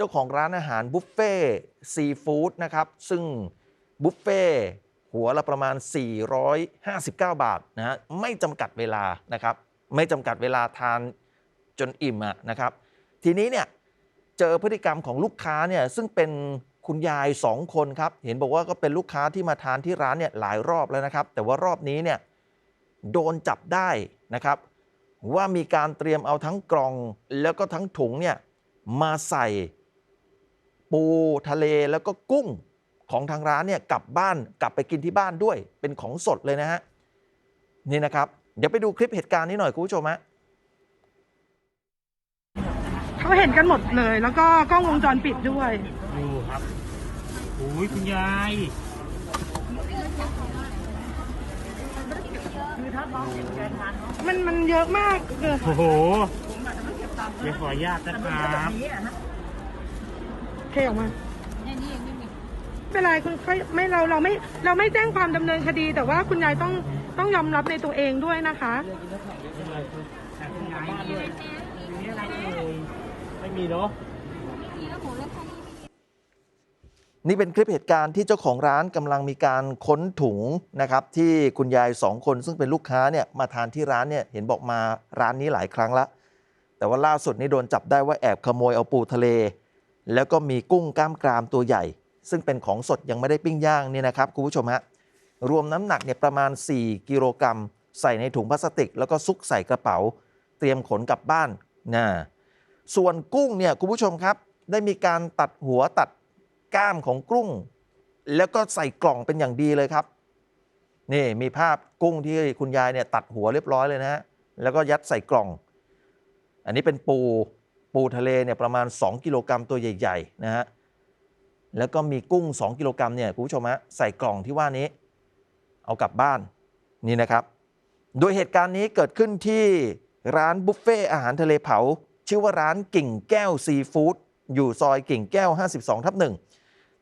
จ้าของร้านอาหารบุฟเฟ่ซีฟู้ดนะครับ ซึ่งบุฟเฟ่หัวละประมาณ 459 บาทนะฮะไม่จำกัดเวลานะครับ ไม่จำกัดเวลาทานจนอิ่มอะนะครับ ทีนี้เนี่ยเจอพฤติกรรมของลูกค้าเนี่ยซึ่งเป็นคุณยายสองคนครับ เห็นบอกว่าก็เป็นลูกค้าที่มาทานที่ร้านเนี่ยหลายรอบแล้วนะครับ แต่ว่ารอบนี้เนี่ยโดนจับได้นะครับ ว่ามีการเตรียมเอาทั้งกล่องแล้วก็ทั้งถุงเนี่ยมาใส่ ปูทะเลแล้วก็กุ้งของทางร้านเนี่ยกลับบ้านกลับไปกินที่บ้านด้วย เป็นของสดเลยนะฮะนี่นะครับ เดี๋ยวไปดูคลิปเหตุการณ์นี้หน่อยคุณผู้ชมฮะเขาเห็นกันหมดเลย แล้วก็กล้องวงจรปิดด้วยดูครับโอ้ยคุณยายมันมันเยอะมากเลยโอ้โหเดี๋ยวขออนุญาตนะครับ เทออกมาไม่เป็นไรคุณค่อยไม่เราเราไม่เราไม่แจ้งความดำเนินคดี แต่ว่าคุณยายต้องต้องยอมรับในตัวเองด้วยนะคะ ไม่มีเนาะนี่เป็นคลิปเหตุการณ์ที่เจ้าของร้านกำลังมีการค้นถุงนะครับที่คุณยายสองคนซึ่งเป็นลูกค้าเนี่ยมาทานที่ร้านเนี่ยเห็นบอกมาร้านนี้หลายครั้งละแต่ว่าล่าสุดนี่โดนจับได้ว่าแอบขโมยเอาปูทะเล แล้วก็มีกุ้งกล้ามกรามตัวใหญ่ ซึ่งเป็นของสดยังไม่ได้ปิ้งย่างนี่นะครับคุณผู้ชมฮะรวมน้ำหนักเนี่ยประมาณ 4 กิโลกรัม ใส่ในถุงพลาสติก แล้วก็ซุกใส่กระเป๋า เตรียมขนกลับบ้านนะส่วนกุ้งเนี่ยคุณผู้ชมครับ ได้มีการตัดหัวตัดก้ามของกุ้ง แล้วก็ใส่กล่องเป็นอย่างดีเลยครับนี่มีภาพกุ้งที่คุณยายเนี่ยตัดหัวเรียบร้อยเลยนะฮะแล้วก็ยัดใส่กล่อง อันนี้เป็นปู ปูทะเลเนี่ยประมาณ 2 กิโลกรัมตัวใหญ่ๆนะฮะแล้วก็มีกุ้ง 2 กิโลกรัมเนี่ยคุณผู้ชมฮะใส่กล่องที่ว่านี้ เอากลับบ้านนี่นะครับ โดยเหตุการณ์นี้เกิดขึ้นที่ร้านบุฟเฟ่อาหารทะเลเผา ชื่อว่าร้านกิ่งแก้วซีฟู้ดอยู่ซอยกิ่งแก้ว 52ทับหนึ่ง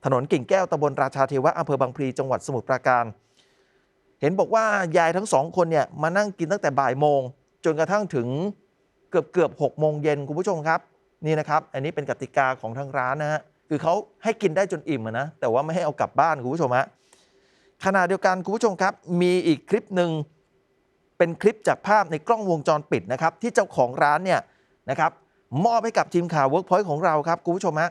ถนนกิ่งแก้วตำบลราชาเทวะอำเภอบางพลีจังหวัดสมุทรปราการ เห็นบอกว่ายายทั้งสองคนเนี่ยมานั่งกินตั้งแต่บ่ายโมง จนกระทั่งถึง เกือบเกือบหกโมงเย็นคุณผู้ชมครับนี่นะครับ อันนี้เป็นกติกาของทางร้านนะฮะคือเขาให้กินได้จนอิ่มนะแต่ว่าไม่ให้เอากลับบ้านคุณผู้ชมฮะขณะเดียวกันคุณผู้ชมครับ มีอีกคลิปหนึ่งเป็นคลิปจากภาพในกล้องวงจรปิดนะครับ ที่เจ้าของร้านเนี่ยนะครับมอบให้กับทีมข่าว Workpoint ของเราครับคุณผู้ชมฮะ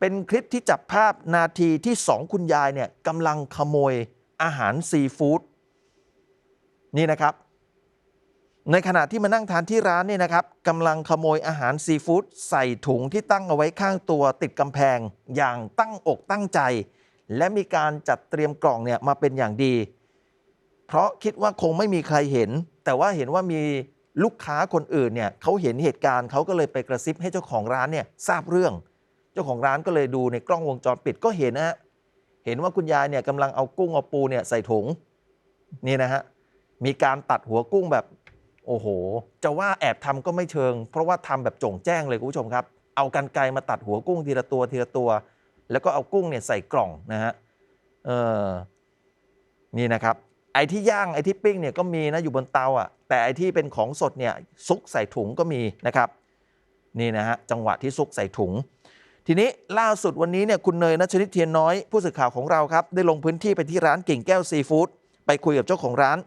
เป็นคลิปที่จับภาพนาทีที่สองคุณยายเนี่ยกำลังขโมยอาหารซีฟู้ดนี่นะครับ ในขณะที่มานั่งทานที่ร้านเนี่ยนะครับกำลังขโมยอาหารซีฟู้ดใส่ถุงที่ตั้งเอาไว้ข้างตัวติดกำแพง อย่างตั้งอกตั้งใจ และมีการจัดเตรียมกล่องเนี่ยมาเป็นอย่างดี เพราะคิดว่าคงไม่มีใครเห็น แต่ว่าเห็นว่ามีลูกค้าคนอื่นเนี่ยเขาเห็นเหตุการณ์เขาก็เลยไปกระซิบให้เจ้าของร้านเนี่ยทราบเรื่อง เจ้าของร้านก็เลยดูในกล้องวงจรปิดก็เห็นนะฮะเห็นว่าคุณยายเนี่ยกำลังเอากุ้งเอาปูเนี่ยใส่ถุงนี่นะฮะมีการตัดหัวกุ้งแบบ โอ้โห จะว่าแอบทำก็ไม่เชิง เพราะว่าทำแบบจงแจ้งเลยคุณผู้ชมครับ เอากันไกรมาตัดหัวกุ้งทีละตัวทีละตัว แล้วก็เอากุ้งเนี่ยใส่กล่องนะฮะเออนี่นะครับ ไอ้ที่ย่างไอ้ที่ปิ้งเนี่ยก็มีนะอยู่บนเตาอะ แต่ไอ้ที่เป็นของสดเนี่ยซุกใส่ถุงก็มีนะครับ นี่นะฮะจังหวะที่ซุกใส่ถุง ทีนี้ล่าสุดวันนี้เนี่ยคุณเนยนัชนิตเทียนน้อยผู้สื่อข่าวของเราครับได้ลงพื้นที่ไปที่ร้านกิ่งแก้วซีฟู้ดไปคุยกับเจ้าของร้าน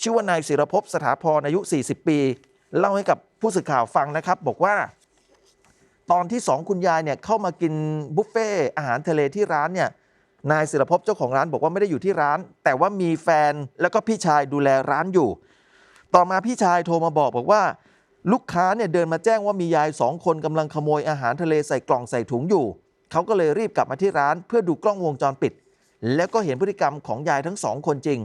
ชื่อว่านายศิรภพสถาพรอายุ 40 ปี เล่าให้กับผู้สื่อข่าวฟังนะครับ บอกว่า ตอนที่สองคุณยายเนี่ยเข้ามากินบุฟเฟ่อาหารทะเลที่ร้านเนี่ยนายศิรภพเจ้าของร้านบอกว่าไม่ได้อยู่ที่ร้าน แต่ว่ามีแฟนแล้วก็พี่ชายดูแลร้านอยู่ ต่อมาพี่ชายโทรมาบอกบอกว่า ลูกค้าเนี่ยเดินมาแจ้งว่ามียายสองคนกำลังขโมยอาหารทะเลใส่กล่องใส่ถุงอยู่เขาก็เลยรีบกลับมาที่ร้าน เพื่อดูกล้องวงจรปิด แล้วก็เห็นพฤติกรรมของยายทั้งสองคนจริง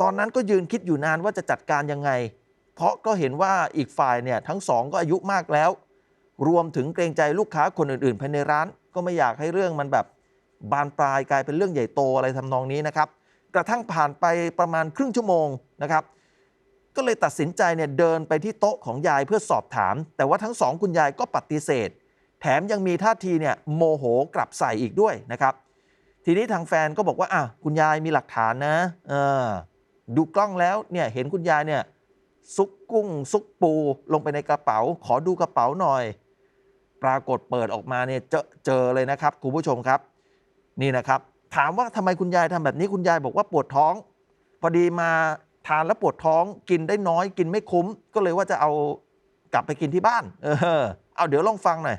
ตอนนั้นก็ยืนคิดอยู่นานว่าจะจัดการยังไง เพราะก็เห็นว่าอีกฝ่ายเนี่ยทั้งสองก็อายุมากแล้ว รวมถึงเกรงใจลูกค้าคนอื่นๆภายในร้าน ก็ไม่อยากให้เรื่องมันแบบบานปลายกลายเป็นเรื่องใหญ่โตอะไรทำนองนี้นะครับ กระทั่งผ่านไปประมาณครึ่งชั่วโมงนะครับ ก็เลยตัดสินใจเนี่ยเดินไปที่โต๊ะของยายเพื่อสอบถาม แต่ว่าทั้งสองคุณยายก็ปฏิเสธ แถมยังมีท่าทีเนี่ยโมโหกลับใส่อีกด้วยนะครับ ทีนี้ทางแฟนก็บอกว่าอะคุณยายมีหลักฐานนะ เออ ดูกล้องแล้วเนี่ยเห็นคุณยายเนี่ยซุกกุ้ง ซุกปูลงไปในกระเป๋า ขอดูกระเป๋าหน่อย ปรากฏเปิดออกมาเนี่ยเจอเจอเลยนะครับคุณผู้ชมครับ นี่นะครับ ถามว่าทำไมคุณยายทำแบบนี้คุณยายบอกว่าปวดท้อง พอดีมาทานแล้วปวดท้องกินได้น้อยกินไม่คุ้ม ก็เลยว่าจะเอากลับไปกินที่บ้าน เออ เอาเดี๋ยวลองฟังหน่อย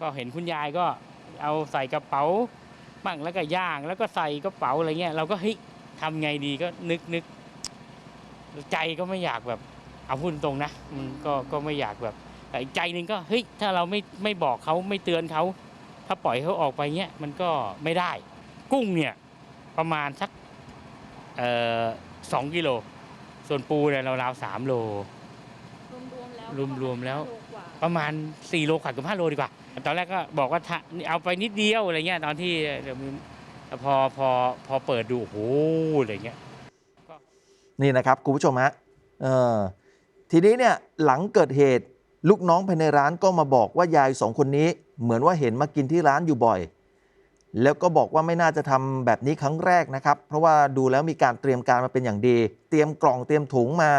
ก็เห็นคุณยายก็เอาใส่กระเป๋า บ้างแล้วก็ย่างแล้วก็ใส่กระเป๋าอะไรเงี้ยเราก็เฮ้ยทำไงดีก็นึกนึกใจก็ไม่อยากแบบเอาพูดตรงนะมันก็ก็ไม่อยากแบบแต่อีกใจหนึ่งก็เฮ้ยถ้าเราไม่ไม่บอกเขาไม่เตือนเขาถ้าปล่อยเขาออกไปเงี้ยมันก็ไม่ได้ กุ้งเนี่ยประมาณสักเอ่อสองกิโลส่วนปูเนี่ยเราราวๆสามโลรวมๆแล้วรวมๆแล้วโลกว่าประมาณ4โลขวากับ5โลดีกว่า ตอนแรกก็บอกว่าเอาไปนิดเดียวอะไรเงี้ยตอนที่เดี๋ยวพอพอพอเปิดดูโอ้หอะไรเงี้ยนี่นะครับคุณผู้ชมฮะเออทีนี้เนี่ยหลังเกิดเหตุลูกน้องภายในร้านก็มาบอกว่ายายสองคนนี้ เหมือนว่าเห็นมากินที่ร้านอยู่บ่อย แล้วก็บอกว่าไม่น่าจะทำแบบนี้ครั้งแรกนะครับ เพราะว่าดูแล้วมีการเตรียมการมาเป็นอย่างดี เตรียมกล่องเตรียมถุงมา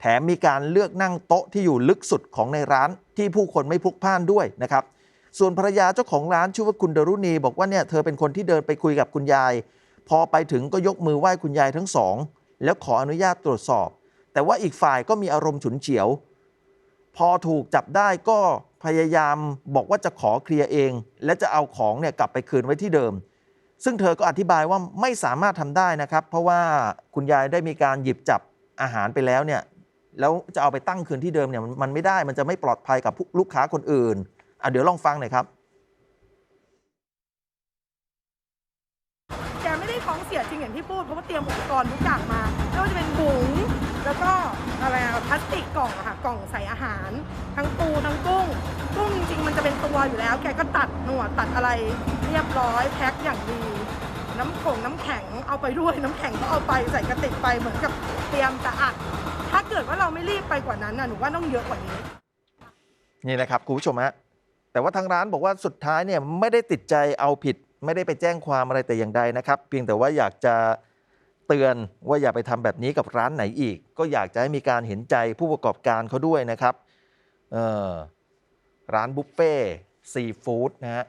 แถมมีการเลือกนั่งโต๊ะที่อยู่ลึกสุดของในร้านที่ผู้คนไม่พลุกพล่านด้วยนะครับ ส่วนภรรยาเจ้าของร้านชื่อว่าคุณดรุณีบอกว่าเนี่ยเธอเป็นคนที่เดินไปคุยกับคุณยาย พอไปถึงก็ยกมือไหว้คุณยายทั้งสอง แล้วขออนุญาตตรวจสอบ แต่ว่าอีกฝ่ายก็มีอารมณ์ฉุนเฉียว พอถูกจับได้ก็พยายามบอกว่าจะขอเคลียร์เอง และจะเอาของเนี่ยกลับไปคืนไว้ที่เดิม ซึ่งเธอก็อธิบายว่าไม่สามารถทำได้นะครับ เพราะว่าคุณยายได้มีการหยิบจับอาหารไปแล้วเนี่ยแล้วจะเอาไปตั้งคืนที่เดิมเนี่ยมันไม่ได้มันจะไม่ปลอดภัยกับลูกค้าคนอื่น อะเดี๋ยวลองฟังหน่อยครับ แกไม่ได้ท้องเสียจริงอย่างที่พูดเพราะว่าเตรียมอุปกรณ์ทุกอย่างมาไม่ว่าจะเป็นบุ๋งแล้วก็อะไรอะพลาสติกกล่องอะค่ะกล่องใส่อาหาร ทั้งปูทั้งกุ้งกุ้งจริงๆมันจะเป็นตัวอยู่แล้ว แกก็ตัดหนวดตัดอะไรเรียบร้อยแพ็คอย่างดีน้ำผงน้ำแข็งเอาไปด้วยน้ำแข็งก็เอาไปใส่กระติกไปเหมือนกับเตรียมจะอัด ถ้าเกิดว่าเราไม่รีบไปกว่านั้นน่ะหนูว่าต้องเยอะกว่านี้ นี่นะครับคุณผู้ชมฮะ แต่ว่าทางร้านบอกว่าสุดท้ายเนี่ยไม่ได้ติดใจเอาผิด ไม่ได้ไปแจ้งความอะไรแต่อย่างใดนะครับ เพียงแต่ว่าอยากจะเตือนว่าอย่าไปทำแบบนี้กับร้านไหนอีก ก็อยากจะให้มีการเห็นใจผู้ประกอบการเขาด้วยนะครับเออร้านบุฟเฟ่ซีฟู้ดนะฮะ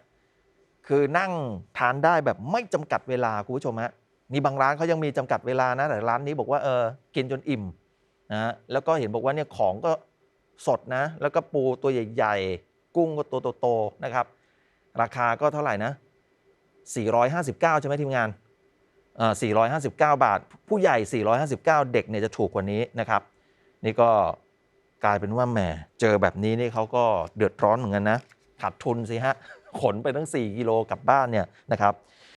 คือนั่งทานได้แบบไม่จำกัดเวลาคุณผู้ชมฮะนี่บางร้านเขายังมีจำกัดเวลานะแต่ร้านนี้บอกว่าเออกินจนอิ่มนะฮะแล้วก็เห็นบอกว่าเนี่ยของก็สดนะ แล้วก็ปูตัวใหญ่ ๆ กุ้งก็ตัวโตๆนะครับ ราคาก็เท่าไหร่นะ 459 ใช่ไหมทีมงานเอ่อ459 บาท ผู้ใหญ่ 459 เด็กเนี่ยจะถูกกว่านี้นะครับ นี่ก็กลายเป็นว่าแหมเจอแบบนี้นี่เขาก็เดือดร้อนเหมือนกันนะขาดทุนสิฮะขนไปตั้ง 4 กิโลกลับบ้านเนี่ยนะครับ